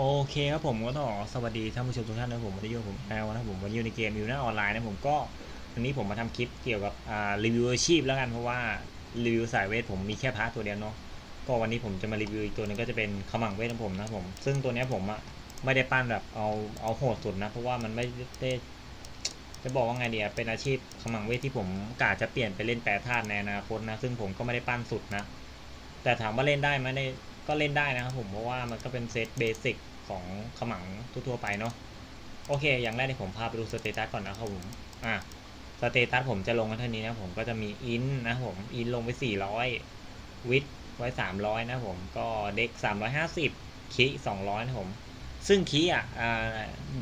โอเคครับผมก็ต้องขอสวัสดีท่านผู้ชมทุกท่านนะผมวันนี้อยู่กับผมแอลนะครับผมวันนี้อยู่ในเกมอยู่หน้าออนไลน์นะผมก็วันนี้ผมมาทำคลิปเกี่ยวกับอ่ารีวิวอาชีพแล้วกันเพราะว่ารีวิวสายเวทผมมีแค่พาร์ทตัวเดียวเนาะก็วันนี้ผมจะมารีวิวอีกตัวหนึงก็จะเป็นขมังเวทของผมนะผม ซึ่งตัวนี้ผมอะไม่ได้ปั้นแบบเอาเอาโหดสุดนะเพราะว่ามันไม่ได้จะบอกว่าไงเดีอะเป็นอาชีพขมังเวทที่ผมกะจะเปลี่ยนไปเล่นแปรธาตุในอนาคตนะซึ่งผมก็ไม่ได้ปั้นสุดนะแต่ถามว่าเล่นได้ไหมใน ก็เล่นได้นะครับผมเพราะว่ามันก็เป็นเซตเบสิกของขมังทั่วๆไปเนาะโอเค อย่างแรกที่ผมพาไปดูสเตตัสก่อนนะครับผมอะสเตตัสผมจะลงกันเท่านี้นะผมก็จะมีอินนะผมอินลงไป 400 วิทไว้ 300 นะผมก็เด็ก 350 คี200 นะผม ซึ่งคีอะ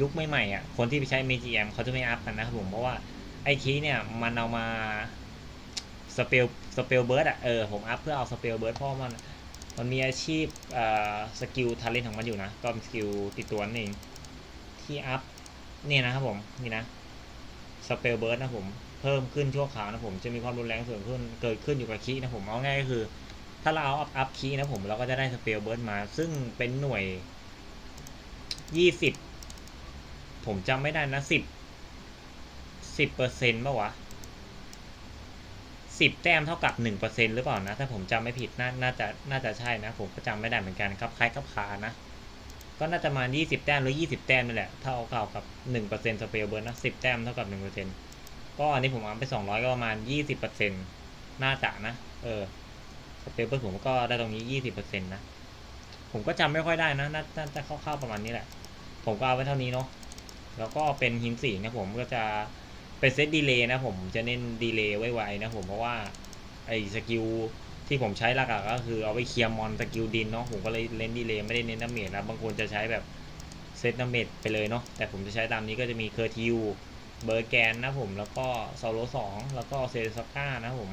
ยุคใหม่ๆอะคนที่ไปใช้เมจิแอมเขาจะไม่อัพกันนะครับผม เพราะว่าไอ้คีเนี่ยมันเอามาสเปลสเปลเบิร์ดอะเออผมอัพเพื่อเอาสเปลเบิร์ดเพราะมัน มันมีอาชีพอ่อสกิลทาเลนของมันอยู่นะ ก็เป็นสกิลติดตัวนั่นเองที่อัพเนี่ยนะครับผม นี่นะสเปลเบิร์ดนะผม เพิ่มขึ้นชั่วคราวนะผม จะมีความรุนแรงสูงขึ้นเกิดขึ้นอยู่กับคีนะผม เอาง่ายก็คือ ถ้าเราเอาอัพอัพคีนะผมเราก็จะได้สเปลเบิร์ดมา ซึ่งเป็นหน่วยยี่สิบผมจำไม่ได้นะสิบสิบเปอร์เซ็นต์ป่าวะ สิบแต้มเท่ากับหนึ่งเปอร์เซ็นหรือเปล่านะ ถ้าผมจำไม่ผิดนาน่าจะน่าจะใช่นะ ผมก็จำไม่ได้เหมือนกันครับคล้ายกับคานะ ก็น่าจะมายี่สิบแต้มหรือยี่สิบแต้มนี่แหละ เท่าเก่ากับหนึ่งเปอร์เซ็นต์สเปลเบิร์นนะสิบแต้มเท่ากับหนึ่งเปอร์เซ็นก็อันนี้ผมเอาไปสองร้อยก็ประมาณยี่สิบเปอร์เซ็นต์น่าจะนะ เออสเปลเบิร์นผมก็ได้ตรงนี้ยี่สิบเปอร์เซ็นต์นะ ผมก็จำไม่ค่อยได้นะน่าน่าจะคร่าวๆประมาณนี้แหละ ผมก็เอาไว้เท่านี้เนาะแล้วก็เป็นหินสีนะผมก็จะ เป็นเซตดีเลย์นะผมจะเน้นดีเลย์ไวๆนะผมเพราะว่าไอ้สกิลที่ผมใช้หลักๆก็คือเอาไว้เคลียร์มอนสกิลดินเนาะผมก็เลยเล่นดีเลย์ไม่ได้เน้นดาเมจนะบางคนจะใช้แบบเซตดาเมจไปเลยเนาะแต่ผมจะใช้ตามนี้ก็จะมีเคอร์ทิวเบอร์แกนนะผมแล้วก็โซโลสองแล้วก็เซซาก้านะผม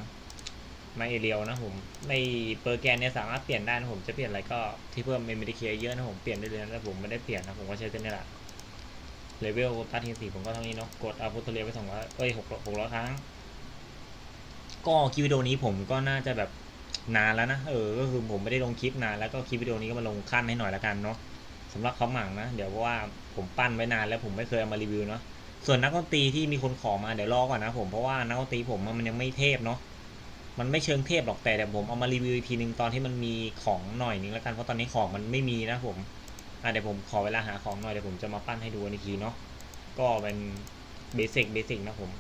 ไม่เรียวนะผมในเบอร์แกนเนี่ยสามารถเปลี่ยนได้นะผมจะเปลี่ยนอะไรก็ที่เพิ่มเมมโมรี่เคเยอะนะผมเปลี่ยนได้เลยนะแต่ผมไม่ได้เปลี่ยนนะผมก็ใช้เส้นนี้แหละ เลเวลตัดทีสี่ผมก็เท่านี้เนาะกดอาพุทเรียไปสองร้อยเอ้ยหกหกร้อยครั้ง ก็คลิปวิดีโอนี้ผมก็น่าจะแบบนานแล้วนะเออก็คือผมไม่ได้ลงคลิปนานแล้วก็คลิปวิดีโอนี้ก็มาลงขั้นให้หน่อยละกันเนาะสำหรับเขาหมั่งนะ เดี๋ยวเพราะว่าผมปั้นไว้นานแล้วผมไม่เคยเอามารีวิวเนาะส่วนนักดนตรีที่มีคนขอมาเดี๋ยวรอก่อนนะผมเพราะว่านักดนตรีผมมันยังไม่เทพเนาะมันไม่เชิงเทพหรอกแต่เดี๋ยวผมเอามารีวิวอีกทีหนึ่งตอนที่มันมีของหน่อยนึงแล้วกันเพราะตอนนี้ของมันไม่มีนะผม อะเดี๋ยวผมขอเวลาหาของหน่อยเดี๋ยวผมจะมาปั้นให้ดูอีกทีเนาะก็เป็นเบสิกเบสิกนะผม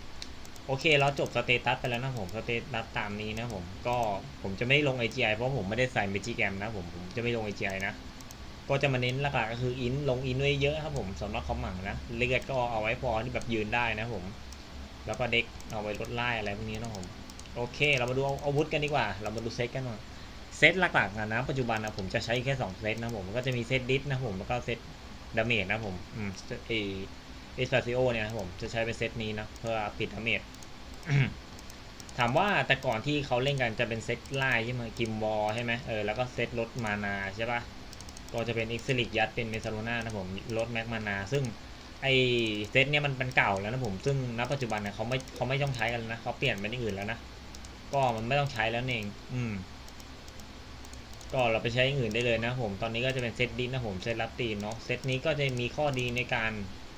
โอเคเราจบสเตตัสไปแล้วนะผมสเตตัสตามนี้นะผมก็ผมจะไม่ลง AGI เพราะผมไม่ได้ใส่ Magic Am นะผมผมจะไม่ลง AGI นะก็จะมาเน้นหลักๆก็คืออินลงอินไว้เยอะครับผมสำหรับคอมหมังนะเลือดก็เอาไว้พอที่แบบยืนได้นะผม แล้วก็เด็กเอาไว้ลดไล่อะไรพวกนี้นะผมโอเค เรามาดูอาวุธกันดีกว่า เรามาดูเซตกันหน่อย ซตหลักๆนะปัจจุบันนะผมจะใช้แค่2เซตนะผมก็จะมีเซตดิสนะผมแล้วก็เซตดาเมจนะผมอืมเอเอสปาซิโอเนี่ยครับผมจะใช้เป็นเซตนี้นะเพื่อปิดดาเมจถามว่าแต่ก่อนที่เขาเล่นกันจะเป็นเซตไล่ใช่ไหมกิมวอลใช่ไหมเออแล้วก็เซตลดมานาใช่ปะก็จะเป็นอิกซิลิกยัดเป็นเมซาโลนานะผมลดแม็กมานา ซึ่งไอเซตเนี่ยมันเป็นเก่าแล้วนะผมซึ่งณปัจจุบันเนี่ยเขาไม่เขาไม่ต้องใช้กันแล้วนะเขาเปลี่ยนไปที่อื่นแล้วนะก็มันไม่ต้องใช้แล้วเอง อืม ก็เราไปใช้อย่างอื่นได้เลยนะผม ตอนนี้ก็จะเป็นเซตดิสนะผม เซตรับตีนเนาะ เซตนี้ก็จะมีข้อดีในการ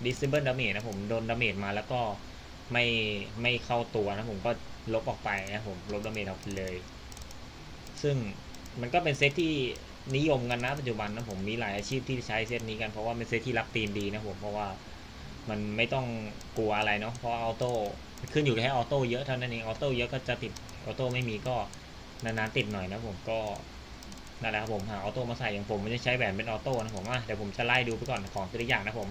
disable damage นะผม โดน damage มาแล้วก็ไม่ไม่เข้าตัวนะผมก็ลบออกไปนะผม ลบ damage ออกไปเลย ซึ่งมันก็เป็นเซตที่นิยมกันนะปัจจุบันนะผมมีหลายอาชีพที่ใช้เซตนี้กันเพราะว่าเป็นเซตที่รับตีนดีนะผมเพราะว่ามันไม่ต้องกลัวอะไรเนาะเพราะออโต้ขึ้นอยู่แค่ออโต้เยอะเท่านั้นเองออโต้เยอะก็จะติดออโต้ไม่มีก็นานๆติดหน่อยนะผมก็ นั่นแหละครับผมหาออโต้มาใส่อย่างผมม่ได้ใช้แหวนเป็นออโต้นะผมอะเดี๋ยวผมจะไล่ดูไปก่อนของตัวอย่างนะผม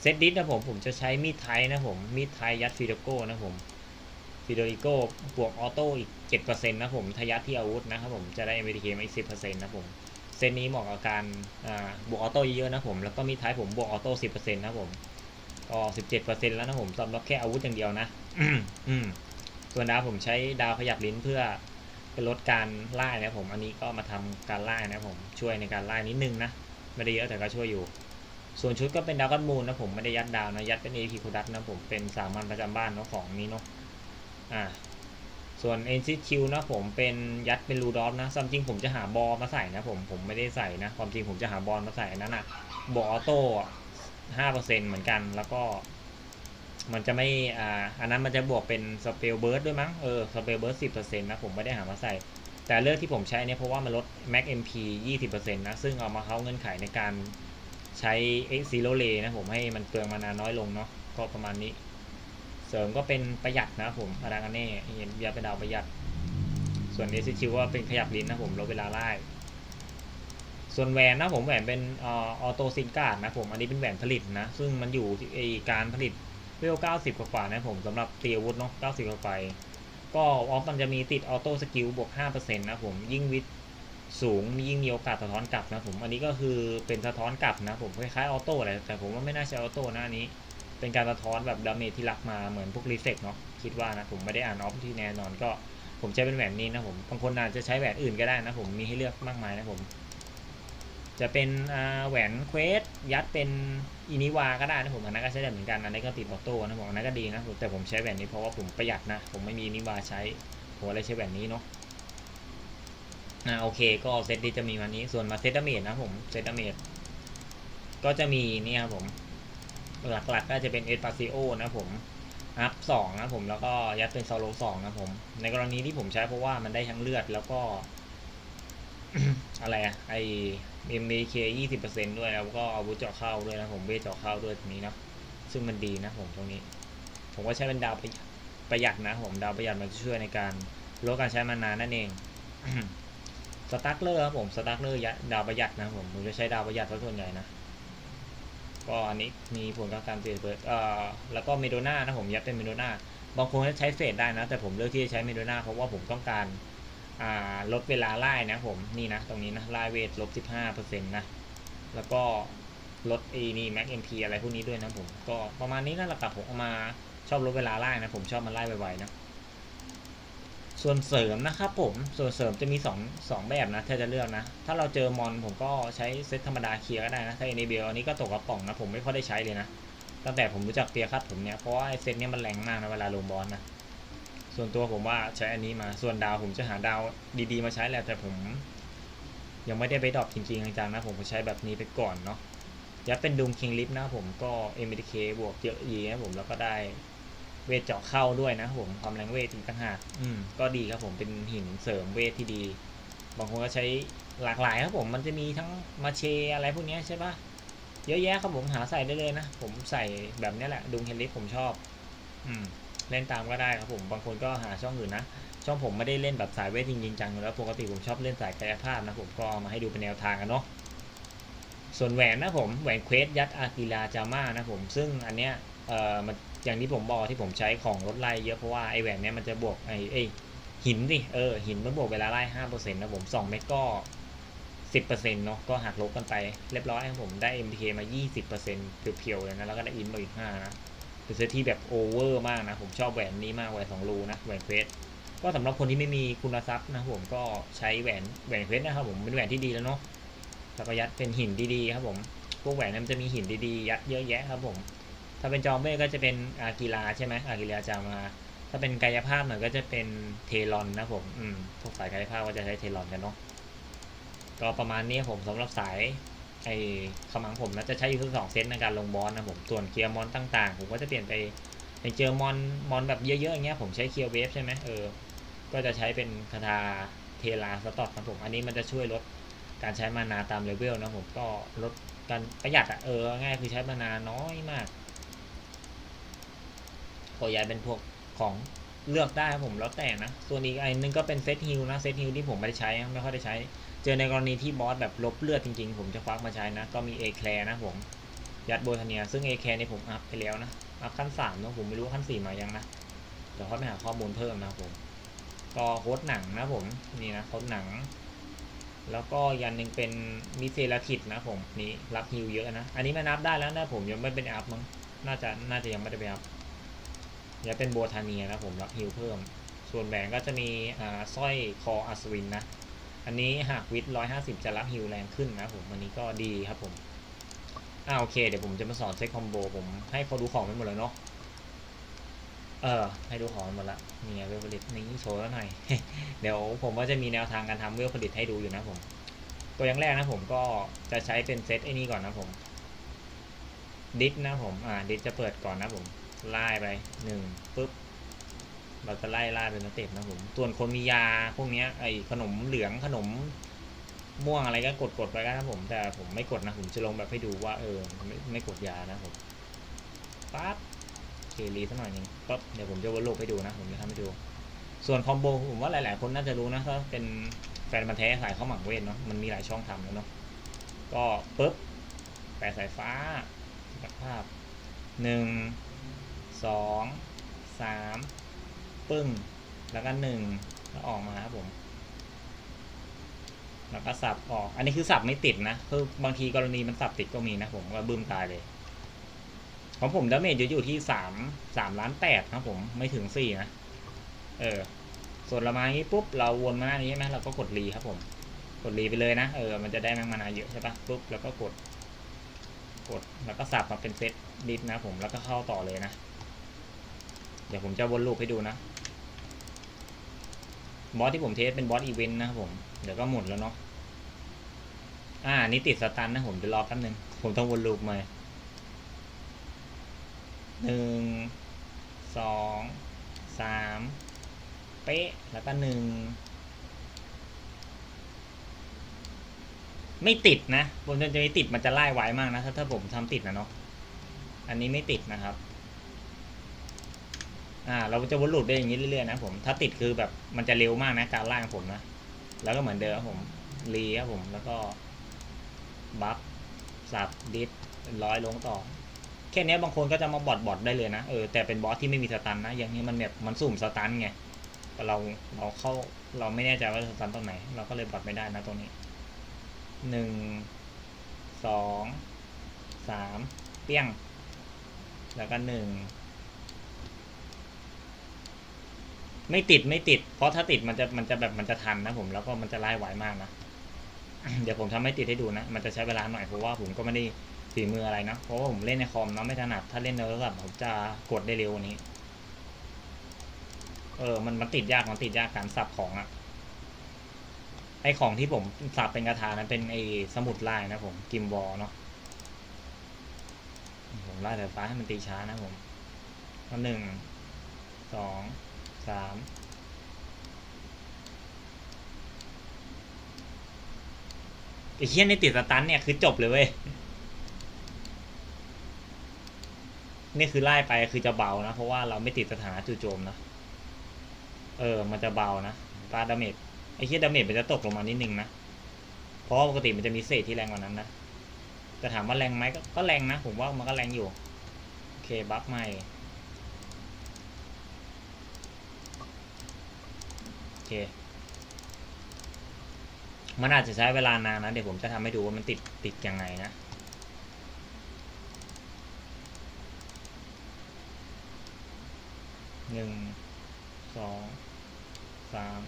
เซตดิสนะผมผมจะใช้มีดไทยนะผมมีดไทยยัดฟิโดโก้นะผมฟิโดริโก้บวกออโต้อีกเจ็ดเปอร์เซ็นต์นะผมทะยัดที่อาวุธนะครับผมจะได้ MVDK มาอีกสิบเปอร์เซ็นต์นะผมเซตนี้เหมาะกับการบวกออโต้เยอะๆนะผมแล้วก็มีดไทยผมบวกออโต้สิบเปอร์เซ็นต์นะผมก็สิบเจ็ดเปอร์เซ็นต์แล้วนะผมสำหรับแค่อาวุธอย่างเดียวนะอืมส่วนดาวผมใช้ดาวขยับลิ้นเพื่อ เป็นลดการไล่นะผมอันนี้ก็มาทำการไล่นะผมช่วยในการไล่นิดนึงนะไม่ได้เยอะแต่ก็ช่วยอยู่ ส่วนชุดก็เป็นดาวกันมูลนะผมไม่ได้ยัดดาวนะยัดเป็นเอพีคูดัตนะผมเป็นสามัญประจำบ้านเนาะของนี้เนาะอ่าส่วน NCQ นะผมเป็นยัดเป็นรูดอฟนะซัมจริงผมจะหาบอมาใส่นะผมผมไม่ได้ใส่นะความจริงผมจะหาบอลมาใส่อันนั้นะบอออโต้ห้าเปอร์เซ็นเหมือนกันแล้วก็ มันจะไม่อ่าอันนั้นมันจะบวกเป็นสเปลเบิร์ดด้วยมั้งเออสเปลเบิร์ดสิบเปอร์เซ็นต์นะผมไม่ได้หามาใส่ แต่เลือกที่ผมใช้เนี่ยเพราะว่ามันลด Mac MP 20%นะซึ่งเอามาเข้าเงื่อนไขในการใช้ X Zero Lay นะผมให้มันเปลืองมานานน้อยลงเนาะก็ประมาณนี้ เสริมก็เป็นประหยัดนะผมอาดางกันเน่เห็นยาเป็นดาวประหยัด ส่วน s อ q ว่าเป็นขยับลิ้นนะผมลดเวลาไล่ส่วนแหวนนะผมแหวนเป็นออโตซินการ์ดนะผมอันนี้เป็นแหวนผลิตนะ ซึ่งมันอยู่ที่ไอการผลิต เวล90 กว่าๆนะผมสำหรับตียวุธเนาะ90 กว่าไป ก็ออฟมันจะมีติดออโต้สกิลบวก 5%นะผมยิ่งวิทย์สูงยิ่งมีโอกาสสะท้อนกลับนะผม อันนี้ก็คือเป็นสะท้อนกลับนะผมคล้ายๆออโต้แหละแต่ผมว่าไม่น่าใช่ออโต้นะอันนี้ เป็นการสะท้อนแบบดาเมจที่รักมาเหมือนพวกรีเฟกเนาะคิดว่านะผมไม่ได้อ่านออฟที่แน่นอนก็ผมใช้เป็นแหวนนี้นะผมบางคนอาจจะใช้แหวนอื่นก็ได้นะผมมีให้เลือกมากมายนะผม จะเป็นแหวนเควสยัดเป็นอินิวาก็ได้นะผมอันนั้นก็ใช้ได้เหมือนกันอันนี้ก็ติดออโต้นะผมอันนั้นก็ดีนะผมแต่ผมใช้แหวนนี้เพราะว่าผมประหยัดนะ ผมไม่มีอินิวาใช้ผมเลยใช้แหวนนี้เนาะอ่าโอเคก็เซตนี้จะมีวันนี้ส่วนมาเซตดาเมจนะผมเซตดาเมจก็จะมีเนี่ยครับผมหลักๆก็จะเป็นเอสปาซิโอนะผมอัพสองนะผมแล้วก็ยัดเป็นโซโลสองนะผมในกรณีที่ผมใช้เพราะว่ามันได้ทั้งเลือดแล้วก็ อะไรอะไอ MBK ยี่สิบเปอร์เซ็นด้วยแล้วก็อาวุธเจาะเข้าด้วยนะผมเวทเจาะเข้าด้วยตรงนี้เนาะซึ่งมันดีนะผมตรงนี้ ผมก็ใช้เป็นดาวประหยัดประหยัดนะผมดาวประหยัดมันจะช่วยในการลดการใช้มานานนั่นเองสตั๊กเลอร์ครับผมสตั๊กเลอร์ดาวประหยัดนะผมผมจะใช้ดาวประหยัดซะส่วนใหญ่นะก็อันนี้มีผลกับการเปลี่ยนเปิดเอ่อแล้วก็เมโดนานะผมยัดเป็นเมโดนาบางคนก็ใช้เฟสได้นะ แต่ผมเลือกที่จะใช้เมโดนาเพราะว่าผมต้องการ ลดเวลาไล่นะผมนี่นะตรงนี้นะไล่เวทลบสิบห้าเปอร์เซ็นต์นะแล้วก็ลดเอนี่แม็กเอ็มพีอะไรพวกนี้ด้วยนะผมก็ประมาณนี้นั่นแหละครับผมเอามาชอบลดเวลาไล่นะผมชอบมันไล่ไวๆนะส่วนเสริมนะครับผมส่วนเสริมจะมี2งสองแบบนะถ้าจะเลือกนะ ถ้าเราเจอมอนผมก็ใช้เซตธรรมดาเคลียร์ก็ได้นะถ้าเอเนเบลอันนี้ก็ตกกระป๋องนะผมไม่ค่อยได้ใช้เลยนะตั้งแต่ผมรู้จักเปียคัดผมเนี่ยเพราะว่าไอเซตเนี้ยมันแรงมากนะเวลาลงบอลนะ ส่วนตัวผมว่าใช้อันนี้มา ส่วนดาวผมจะหาดาวดีๆมาใช้แหละ แต่ผม ยังไม่ได้ไปดรอปจริงๆจังๆนะ ผมใช้แบบนี้ไปก่อนเนาะยัดเป็นดุมคิงลิฟนะผมก็ m อ k บวกเยอะยีนะผมแล้วก็ได้เวทเจาะเข้าด้วยนะผมความแรงเวทอีกต่างหากอืมก็ดีครับผมเป็นหินเสริมเวทที่ดี บางคนก็ใช้หลากหลายครับผมมันจะมีทั้งมาเชอะไรพวกนี้ใช่ปะเยอะแยะครับผมหาใส่ได้เลยนะ ผมใส่แบบนี้แหละดุงเฮลิสผมชอบ อืม เล่นตามก็ได้ครับผมบางคนก็หาช่องอื่นนะ ช่องผมไม่ได้เล่นแบบสายเวทจริงๆจังอยู่แล้วปกติผมชอบเล่นสายกายภาพนะผมก็มาให้ดูเป็นแนวทางกันเนาะส่วนแหวนนะผมแหวนเควสยัดอากิลาจาม่านะผมซึ่งอันเนี้ยเอ่อมันอย่างที่ผมบอกที่ผมใช้ของลดไล่เยอะเพราะว่าไอแหวนเนี้ยมันจะบวกไอเอหินสิเออหินมันบวกเวลาไล่ห้าเปอร์เซ็นต์นะผมสองเมกก็สิบเปอร์เซ็นต์เนาะก็หักลบกันไปเรียบร้อยครับผมได้ MTK มายี่สิบเปอร์เซ็นต์เพียวๆเลยนะแล้วก็ได้อินมาอีกห้านะ เป็นเซตที่แบบโอเวอร์มากนะ ผมชอบแหวนนี้มากแหวนสองรูนะแหวนเควสก็สำหรับคนที่ไม่มีคุณทรัพย์นะผมก็ใช้แหวนแหวนเควสนะครับผมเป็นแหวนที่ดีแล้วเนาะแล้วก็ยัดเป็นหินดีๆครับผมพวกแหวนนั้นมันจะมีหินดีๆยัดเยอะแยะครับผมถ้าเป็นจอมเบ้ก็จะเป็นอากีฬาใช่ไหมอากีฬาจะมาถ้าเป็นกายภาพหน่อยก็จะเป็นเทลอนนะผมอืมพวกสายกายภาพก็จะใช้เทลอนกันเนาะก็ประมาณนี้ผมสำหรับสาย ไอ้ขมังผมนะจะใช้อยู่ทั้งสองเซตในการลงบอสนะผมส่วนเกียร์มอนต่างๆ ผมก็จะเปลี่ยนไปไปเจอมอนมอนแบบเยอะๆอย่างเงี้ยผมใช้เคียร์เวฟใช่ไหมเออก็จะใช้เป็นคาถาเทลาสต็อตนะผมอันนี้มันจะช่วยลดการใช้มานาตามเลเวลนะผมก็ลดการประหยัดอะเออง่ายคือใช้มานาน้อยมากก็ย้ายเป็นพวกของเลือกได้ครับผมแล้วแต่นะส่วนอีกอันนึงก็เป็นเซตฮิลนะเซตฮิลที่ผมไม่ได้ใช้ไม่ค่อยได้ใช้ เจอในกรณีที่บอสแบบลบเลือดจริงๆ ผมจะควักมาใช้นะ ก็มีเอแคลนะผม ยัดโบทเนีย ซึ่งเอแคลนี่ผมอัพไปแล้วนะ อัพขั้นสามนะผมไม่รู้ขั้นสี่มายังนะ เดี๋ยวเขาไปหาข้อมูลเพิ่มนะผมก็โค้ดหนังนะผม นี่นะโค้ดหนัง แล้วก็ยันหนึ่งเป็นมิเซลาทิดนะผมนี่รับฮิวเยอะนะ อันนี้มันอัพได้แล้วนะผมยังไม่เป็นอัพมั้งน่าจะน่าจะยังไม่ได้ไปอัพยัดเป็นโบทาเนียนะผมรับฮิวเพิ่ม ส่วนแหวนก็จะมีอ่าสร้อยคออัศวินนะ อันนี้หากวิทร้อยห้าสิบจะรับฮิลแรงขึ้นนะผมอันนี้ก็ดีครับผมอ่าโอเคเดี๋ยวผมจะมาสอนเซ็ตคอมโบผมให้เขาดูของไปหมดเลยเนาะเออให้ดูของหมดละมีเวลผลิตนี้โชว์แล้วหน่อย เดี๋ยวผมว่าจะมีแนวทางการทำเวลผลิตให้ดูอยู่นะผม ตัวอย่างแรกนะผมก็จะใช้เป็นเซตไอ้นี่ก่อนนะผมดิสนะผมอ่าดิสจะเปิดก่อนนะผมไล่ไปหนึ่งปุ๊บ เราจะไล่ล่าเป็นสเต็ปนะผมส่วนคนมียาพวกนี้ไอ้ขนมเหลืองขนมม่วงอะไรก็กดกดไปก็นะผม แต่ผมไม่กดนะผมจะลงแบบให้ดูว่าเออไม่ไม่กดยานะผมปั๊บเคลีสักหน่อยหนึงปั๊บเดี๋ยวผมจะวนลูปให้ดูนะ ผมจะทำให้ดู ส่วนคอมโบผมว่าหลาย ๆ คนน่าจะรู้นะถ้าเป็นแฟนมันแท้สายข้าวหมักเวทเนาะมันมีหลายช่องทำแล้วเนาะก็ปุ๊บแปะสายฟ้าภาพหนึ่งสองสาม ปึ้ง แล้วก็หนึ่งแล้วออกมาครับผม แล้วก็สับออก อันนี้คือสับไม่ติดนะ คือบางทีกรณีมันสับติดก็มีนะผมก็บึ้มตายเลย ของผมดาเมจอยู่ที่สามสามล้านแปดครับผมไม่ถึงสี่นะ เออ ส่วนเรามาอย่างนี้ปุ๊บเราวนมาหน้านี้ใช่ไหมเราก็กดรีครับผม กดรีไปเลยนะ เออ มันจะได้แมงมานาเยอะใช่ปะปุ๊บแล้วก็กด กด แล้วก็สับมาเป็นเซตดิสนะผม แล้วก็เข้าต่อเลยนะ เดี๋ยวผมจะวนลูปให้ดูนะ บอสที่ผมเทสเป็นบอสอีเวนต์นะครับผม เดี๋ยวก็หมดแล้วเนาะ อ่า นี่ติดสตันนะผมเดี๋ยวรอแป๊บนึง ผมต้องวนลูปมาหนึ่งสองสามเป๊ะ แล้วก็หนึ่งไม่ติดนะผมจะไม่ติดมันจะไล่ไวมากนะ ถ้าถ้าผมทำติดนะเนาะ อันนี้ไม่ติดนะครับ อ่าเราจะวนลูปได้อย่างนี้เรื่อยๆนะผมถ้าติดคือแบบมันจะเร็วมากนะการล่างผมนะแล้วก็เหมือนเดิมครับผมรีครับผมแล้วก็บัฟสับดิสร้อยลงต่อแค่นี้บางคนก็จะมาบอดบอดได้เลยนะเออแต่เป็นบอสที่ไม่มีสตันนะอย่างนี้มันแบบมันสุ่มสตันไงเราเราเข้าเราไม่แน่ใจว่าสตันตรงไหน เราก็เลยบอดไม่ได้นะตรงนี้หนึ่งสองสามเปี้ยง แล้วก็หนึ่ง ไม่ติดไม่ติด เพราะถ้าติดมันจะมันจะแบบมันจะทันนะผมแล้วก็มันจะไล่ไวมากนะ เดี๋ยวผมทำให้ติดให้ดูนะ มันจะใช้เวลาหน่อยเพราะว่าผมก็ไม่ได้ฝีมืออะไรนะ เพราะว่าผมเล่นในคอมเนาะไม่ถนัด ถ้าเล่นในโทรศัพท์ผมจะกดได้เร็วกว่านี้ เออ มันมันติดยากมันติดยากการสับของอะไอของที่ผมสับเป็นกระถานั้นเป็นไอสมุดลายนะผมกิมบอลเนาะผมไล่สายฟ้าให้มันตีช้านะผมหนึ่งสอง สามไอ้เฮี้ยในติดสตันเนี่ยคือจบเลยเว้ย นี่คือไล่ไปคือจะเบานะ เพราะว่าเราไม่ติดสถานะจู่โจมนะ เออ มันจะเบานะตาดาเมจไอ้เฮี้ยดาเมจมันจะตกลงมานิดนึงนะ เพราะว่าปกติมันจะมีเศษที่แรงกว่านั้นนะแต่ถามว่าแรงไหมก็ก็แรงนะ ผมว่ามันก็แรงอยู่ โอเค บัฟใหม่ โอ เค มันอาจจะใช้เวลานานนะ เดี๋ยวผมจะทำให้ดูว่ามันติดติดยังไงนะหนึ่งสองสาม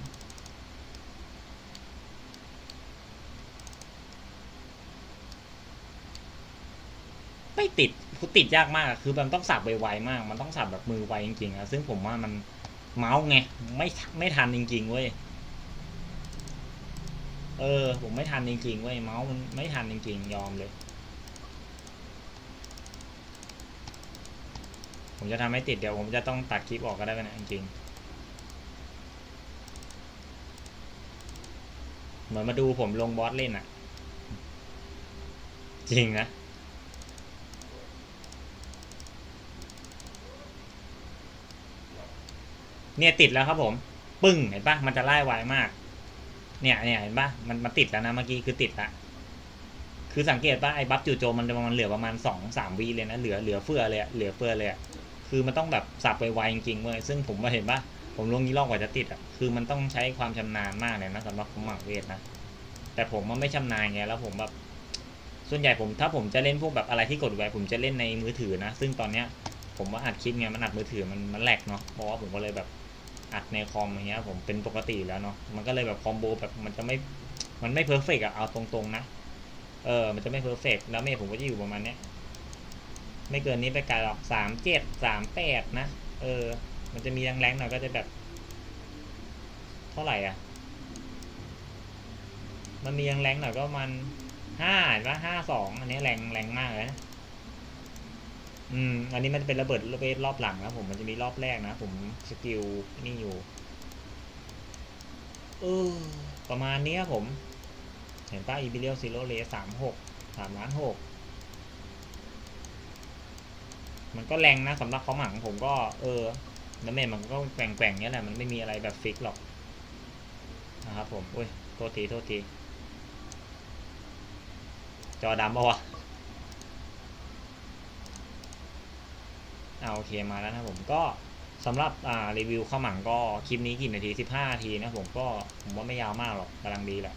ไม่ติดคือติดยากมากคือมันต้องสับไวๆมาก มันต้องสับแบบมือไวจริงๆอะซึ่งผมว่ามัน เมาส์ไงไม่ไม่ทันจริง ๆ เว้ย เออ ผมไม่ทันจริง ๆ เว้ย เมาส์มันไม่ทันจริง ๆ ยอมเลย ผมจะทำให้ติดเดี๋ยวผมจะต้องตัดคลิปออกก็ได้ไหมเนะจริงๆเหมือนมาดูผมลงบอสเล่นอะจริงนะ เนี่ยติดแล้วครับผม ปึ้งเห็นปะมันจะไล่ไวมาก เนี่ยเนี่ยเห็นปะมันมันติดแล้วนะเมื่อกี้คือติดละคือสังเกตปะไอ้บัฟจู่โจมมันมันเหลือประมาณสองสามวีเลยนะเหลือเหลือเฟือเลยเหลือเฟือเลยคือมันต้องแบบสับไวๆจริงๆเว้ยซึ่งผมมาเห็นปะผมลงนี้รอบกว่าจะติดอะคือมันต้องใช้ความชำนาญมากเลยนะสำหรับผมหมักเวทนะแต่ผมมันไม่ชำนาญไงแล้วผมแบบส่วนใหญ่ผมถ้าผมจะเล่นพวกแบบอะไรที่กดไว้ผมจะเล่นในมือถือนะ ซึ่งตอนเนี้ยผมว่าอัดคลิปไงมันอัดมือถือมันมันแหลกเนาะเพราะว่าผมก็เลยแบบ อัดในคอมอย่างเงี้ยผมเป็นปกติแล้วเนาะมันก็เลยแบบคอมโบแบบมันจะไม่มันไม่เพอร์เฟกอะเอาตรงๆนะเออมันจะไม่เพอร์เฟกแล้วเมย์ผมก็จะอยู่ประมาณเนี้ยไม่เกินนี้ไปไกลหรอกสามเจ็ดสามแปดนะเออ มันจะมีแรงๆหน่อยก็จะแบบ เท่าไหร่อะ มันมีแรงๆหน่อยก็มันห้าเห็นปะห้าสองอันนี้แรงแรงมากเลยนะ อืม อันนี้มันเป็นระเบิดระเวทรอบหลังนะผม มันจะมีรอบแรกนะ ผมสกิลนี่อยู่ เออ ประมาณนี้ครับผม เห็นป่ะอีบิเลียซิโรเลสามหกสามล้านหก มันก็แรงนะสำหรับเขาหมังผมก็ เออน้ำเมนมันก็แกว่งๆเนี้ยแหละ มันไม่มีอะไรแบบฟิกหรอก นะครับผม อุ้ย โทษที โทษที จอดำปะวะ เอาโอเคมาแล้วนะผมก็สำหรับอ่ารีวิวข้าวหมังก็คลิปนี้กี่นาที 15 นาทีนะผมก็ผมว่าไม่ยาวมากหรอกกำลังดีแหละ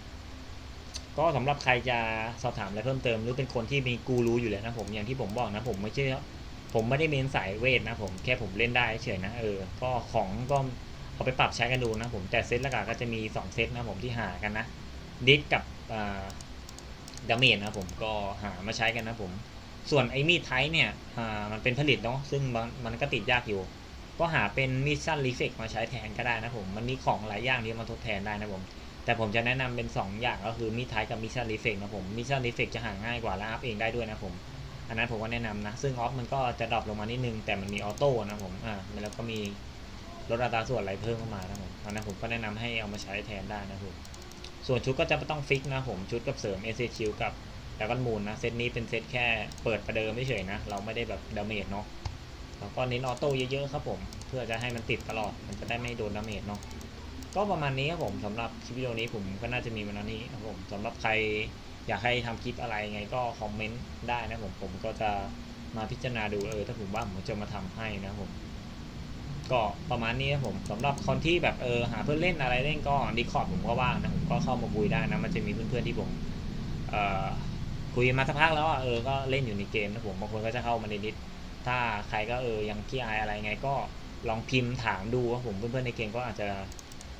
ก็สำหรับใครจะสอบถามอะไรเพิ่มเติม หรือเป็นคนที่มีกูรู้อยู่แล้วนะผมอย่างที่ผมบอกนะผมไม่ใช่ผมไม่ได้เมนสายเวทนะผมแค่ผมเล่นได้เฉยนะเออก็ของก็เอาไปปรับใช้กันดูนะผมแต่เซตละกาก็จะมี 2 เซตนะผมที่หากันนะดิสกับอ่าดาเมจนะผมก็หามาใช้กันนะผม ส่วนไอ้มีดไทป์เนี่ยมันเป็นผลิตเนาะซึ่งมันก็ติดยากอยู่ ก็หาเป็นมีดสั้นรีเฟกมาใช้แทนก็ได้นะผม มันมีของหลายอย่างที่มาทดแทนได้นะผม แต่ผมจะแนะนำเป็น 2 อย่างก็คือมีดไทป์กับมีดสั้นรีเฟกนะผมมีดสั้นรีเฟกจะหาง่ายกว่าและอัพเองได้ด้วยนะผมอันนั้นผมก็แนะนำนะ ซึ่งออฟมันก็จะดรอปลงมานิดนึง แต่มันมีออโต้นะผมอ่าแล้วก็มีลดอัตราส่วนอะไรเพิ่มเข้ามานะผมอันนั้นผมก็แนะนำให้เอามาใช้แทนได้นะผมส่วนชุดก็จะไม่ต้องฟิกนะผมชุดกับเสริมเอเซชิลกับ ดากอนมูลนะ เซตนี้เป็นเซตแค่เปิดประเดิมเฉยๆนะ เราไม่ได้แบบดาเมจเนาะแล้วก็เน้นออโต้เยอะๆครับผม เพื่อจะให้มันติดตลอด มันจะได้ไม่โดนดาเมจเนาะ ก็ประมาณนี้ครับผมสำหรับคลิปวิดีโอนี้ผมก็น่าจะมีวันนี้นะครับผมสำหรับใครอยากให้ทำคลิปอะไรไงก็คอมเมนต์ได้นะผมผมก็จะมาพิจารณาดูเออถ้าผมว่าผมจะมาทำให้นะครับผม ก็ประมาณนี้ครับผมสำหรับคนที่แบบเออหาเพื่อนเล่นอะไรเล่นก็ดีคอร์ดผมก็ว่างนะผมก็เข้ามาคุยได้นะมันจะมีเพื่อนๆที่ผมเอ่อ คุยมาสักพักแล้วอะเออก็เล่นอยู่ในเกมนะผมบางคนก็จะเข้ามาในดิสถ้าใครก็เออยังขี้อายอะไรไงก็ลองพิมพ์ถามดูครับผมเพื่อนๆในเกมก็อาจจะ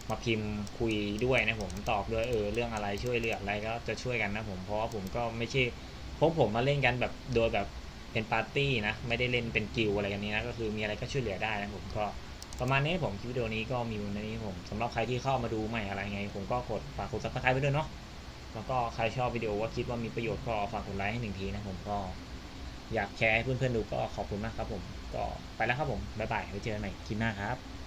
มาพิมพ์คุยด้วยนะผมตอบด้วยเออเรื่องอะไรช่วยเหลืออะไรก็จะช่วยกันนะผมเพราะว่าผมก็ไม่ใช่พวกผมมาเล่นกันแบบโดยแบบเป็นปาร์ตี้นะไม่ได้เล่นเป็นกิลอะไรกันนี้นะก็คือมีอะไรก็ช่วยเหลือได้นะผมก็ประมาณนี้ผมคลิปวิดีโอนี้ก็มีวันนี้ผมสำหรับใครที่เข้ามาดูใหม่อะไรไง ผมก็กดฝากกดซับสไครป์ไปด้วยเนาะ แล้วก็ใครชอบวิดีโอว่าคิดว่ามีประโยชน์ก็ฝากกดไลค์ให้หนึ่งทีนะผมก็อยากแชร์ให้เพื่อนๆดูก็ขอบคุณมากครับผม ก็ไปแล้วครับผม บ๊ายบายไว้เจอกันใหม่คลิปหน้าครับ